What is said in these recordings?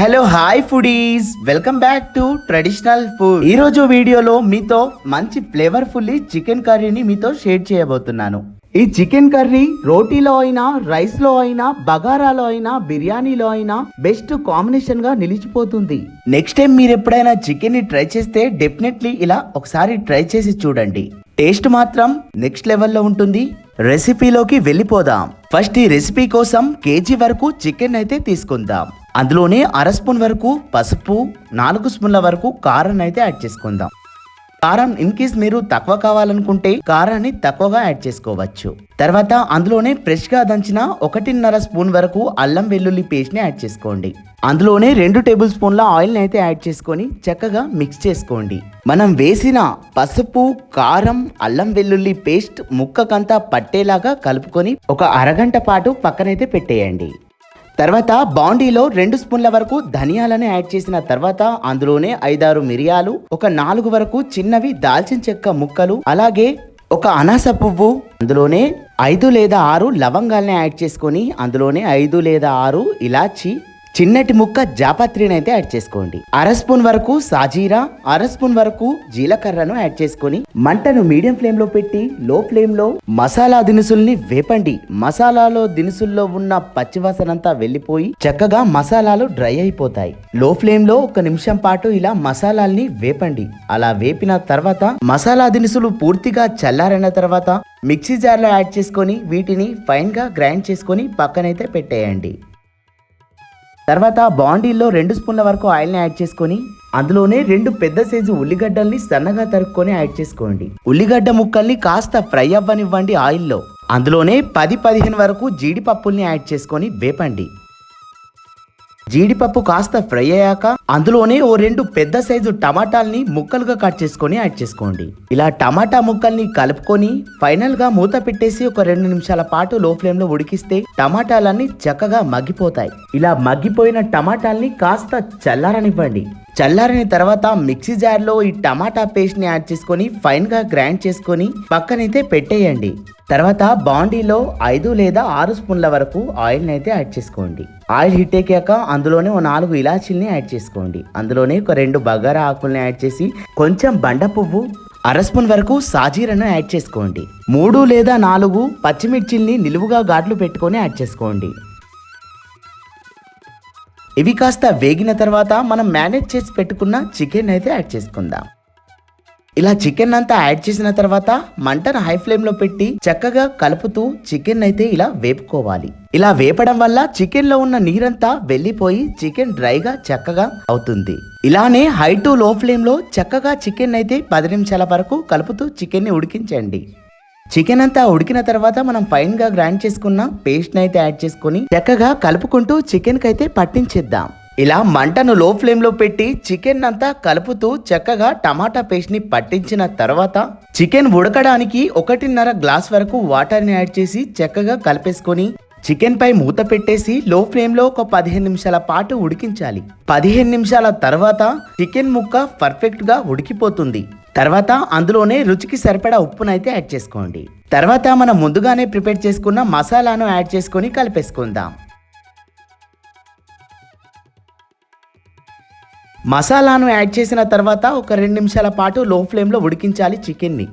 Hello hi foodies welcome back to traditional food ఈ రోజు వీడియోలో మీతో మంచి ఫ్లేవర్ఫుల్లీ చికెన్ కర్రీని మీతో షేర్ చేయబోతున్నాను. ఈ చికెన్ కర్రీ రోటీలో అయినా రైస్లో అయినా బగారాలో అయినా బిర్యానీలో అయినా బెస్ట్ కాంబినేషన్గా నిలిచిపోతుంది. నెక్స్ట్ టైం మీరు ఎప్పుడైనా చికెన్ని ట్రై చేస్తే డెఫినెట్లీ ఇలా ఒకసారి ట్రై చేసి చూడండి. టేస్ట్ మాత్రం నెక్స్ట్ లెవెల్లో ఉంటుంది. రెసిపీలోకి వెళ్ళిపోదాం. ఫస్ట్ ఈ రెసిపీ కోసం కేజీ వరకు చికెన్ అయితే తీసుకుందాం. అందులోనే అర స్పూన్ వరకు పసుపు నాలుగు స్పూన్ల వరకు కారం అయితే యాడ్ చేసుకుందాం. కారం ఇన్ కేస్ మీరు తక్కువ కావాలనుకుంటే కారాన్ని తక్కువగా యాడ్ చేసుకోవచ్చు. తర్వాత అందులోనే ఫ్రెష్గా దంచిన ఒకటిన్నర స్పూన్ వరకు అల్లం వెల్లుల్లి పేస్ట్ని యాడ్ చేసుకోండి. అందులోనే రెండు టేబుల్ స్పూన్ల ఆయిల్ని అయితే యాడ్ చేసుకొని చక్కగా మిక్స్ చేసుకోండి. మనం వేసిన పసుపు కారం అల్లం వెల్లుల్లి పేస్ట్ ముక్కకంతా పట్టేలాగా కలుపుకొని ఒక అరగంట పాటు పక్కనైతే పెట్టేయండి. తర్వాత బాండీలో రెండు స్పూన్ల వరకు ధనియాలను యాడ్ చేసిన తర్వాత అందులోనే ఐదారు మిరియాలు ఒక నాలుగు వరకు చిన్నవి దాల్చిన చెక్క ముక్కలు అలాగే ఒక అనాస పువ్వు అందులోనే ఐదు లేదా ఆరు లవంగాల్ని యాడ్ చేసుకొని అందులోనే ఐదు లేదా ఆరు ఇలాచి చిన్నటి ముక్క జాపత్రిని అయితే యాడ్ చేసుకోండి. అర స్పూన్ వరకు సాజీరా అర స్పూన్ వరకు జీలకర్రను యాడ్ చేసుకొని మంటను మీడియం ఫ్లేమ్లో పెట్టి లో ఫ్లేమ్లో మసాలా దినుసుల్ని వేపండి. మసాలాలో దినుసుల్లో ఉన్న పచ్చివాసనంతా వెళ్ళిపోయి చక్కగా మసాలాలు డ్రై అయిపోతాయి. లో ఫ్లేమ్లో ఒక నిమిషం పాటు ఇలా మసాలాల్ని వేపండి. అలా వేపిన తర్వాత మసాలా దినుసులు పూర్తిగా చల్లారిన తర్వాత మిక్సీ జార్లో యాడ్ చేసుకొని వీటిని ఫైన్గా గ్రైండ్ చేసుకొని పక్కనైతే పెట్టేయండి. తర్వాత బాండీల్లో రెండు స్పూన్ల వరకు ఆయిల్ని యాడ్ చేసుకొని అందులోనే రెండు పెద్ద సైజు ఉల్లిగడ్డల్ని సన్నగా తరుక్కొని యాడ్ చేసుకోండి. ఉల్లిగడ్డ ముక్కల్ని కాస్త ఫ్రై అవ్వనివ్వండి ఆయిల్లో. అందులోనే పది పదిహేను వరకు జీడిపప్పుల్ని యాడ్ చేసుకొని వేపండి. జీడిపప్పు కాస్త ఫ్రై అయ్యాక అందులోనే ఓ రెండు పెద్ద సైజు టమాటాల్ని ముక్కలుగా కట్ చేసుకొని యాడ్ చేసుకోండి. ఇలా టమాటా ముక్కల్ని కలుపుకొని ఫైనల్గా మూత పెట్టేసి ఒక రెండు నిమిషాల పాటు లో ఫ్లేమ్లో ఉడికిస్తే టమాటాలన్నీ చక్కగా మగ్గిపోతాయి. ఇలా మగ్గిపోయిన టమాటాల్ని కాస్త చల్లారనివ్వండి. చల్లారిన తర్వాత మిక్సీ జార్లో ఈ టమాటా పేస్ట్ని యాడ్ చేసుకొని ఫైన్గా గ్రైండ్ చేసుకొని పక్కనైతే పెట్టేయండి. తర్వాత బాండీలో ఐదు లేదా ఆరు స్పూన్ల వరకు ఆయిల్ని అయితే యాడ్ చేసుకోండి. ఆయిల్ హిట్ ఎక్కాక అందులోనే ఓ నాలుగు ఇలాచీల్ని యాడ్ చేసుకోండి. అందులోనే ఒక రెండు బగారా ఆకుల్ని యాడ్ చేసి కొంచెం బండ పువ్వు అర స్పూన్ వరకు సాజీరను యాడ్ చేసుకోండి. మూడు లేదా నాలుగు పచ్చిమిర్చిల్ని నిలువుగా ఘాట్లు పెట్టుకొని యాడ్ చేసుకోండి. ఇవి కాస్త వేగిన తర్వాత మనం మేనేజ్ చేసి పెట్టుకున్న చికెన్ అయితే యాడ్ చేసుకుందాం. ఇలా చికెన్ అంతా యాడ్ చేసిన తర్వాత మంటను హై ఫ్లేమ్లో పెట్టి చక్కగా కలుపుతూ చికెన్ అయితే ఇలా వేపుకోవాలి. ఇలా వేపడం వల్ల చికెన్లో ఉన్న నీరంతా వెళ్ళిపోయి చికెన్ డ్రైగా చక్కగా అవుతుంది. ఇలానే హై టు లో ఫ్లేమ్లో చక్కగా చికెన్ అయితే పది నిమిషాల వరకు కలుపుతూ చికెన్ని ఉడికించండి. చికెన్ అంతా ఉడికిన తర్వాత మనం ఫైన్గా గ్రైండ్ చేసుకున్న పేస్ట్ అయితే యాడ్ చేసుకొని చక్కగా కలుపుకుంటూ చికెన్కి అయితే పట్టించేద్దాం. ఇలా మంటను లో ఫ్లేమ్లో పెట్టి చికెన్ అంతా కలుపుతూ చక్కగా టమాటా పేస్ట్ని పట్టించిన తర్వాత చికెన్ ఉడకడానికి ఒకటిన్నర గ్లాస్ వరకు వాటర్ని యాడ్ చేసి చక్కగా కలిపేసుకొని చికెన్ పై మూత పెట్టేసి లో ఫ్లేమ్లో ఒక పదిహేను నిమిషాల పాటు ఉడికించాలి. పదిహేను నిమిషాల తర్వాత చికెన్ ముక్క పర్ఫెక్ట్గా ఉడికిపోతుంది. తర్వాత అందులోనే రుచికి సరిపడా ఉప్పునైతే యాడ్ చేసుకోండి. తర్వాత మనం ముందుగానే ప్రిపేర్ చేసుకున్న మసాలాను యాడ్ చేసుకొని కలిపేసుకుందాం. మసాలాను యాడ్ చేసిన తర్వాత ఒక రెండు నిమిషాల పాటు లో ఫ్లేమ్లో ఉడికించాలి చికెన్ని.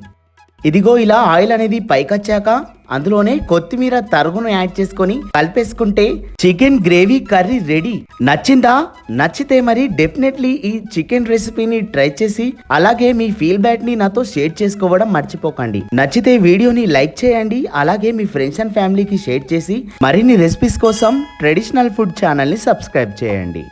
ఇదిగో ఇలా ఆయిల్ అనేది పైకొచ్చాక అందులోనే కొత్తిమీర తరుగును యాడ్ చేసుకొని కలిపేసుకుంటే చికెన్ గ్రేవీ కర్రీ రెడీ. నచ్చిందా? నచ్చితే మరి డెఫినెట్లీ ఈ చికెన్ రెసిపీని ట్రై చేసి అలాగే మీ ఫీడ్బ్యాక్ని నాతో షేర్ చేసుకోవడం మర్చిపోకండి. నచ్చితే వీడియోని లైక్ చేయండి అలాగే మీ ఫ్రెండ్స్ అండ్ ఫ్యామిలీకి షేర్ చేసి మరిన్ని రెసిపీస్ కోసం ట్రెడిషనల్ ఫుడ్ ఛానల్ని సబ్స్క్రైబ్ చేయండి.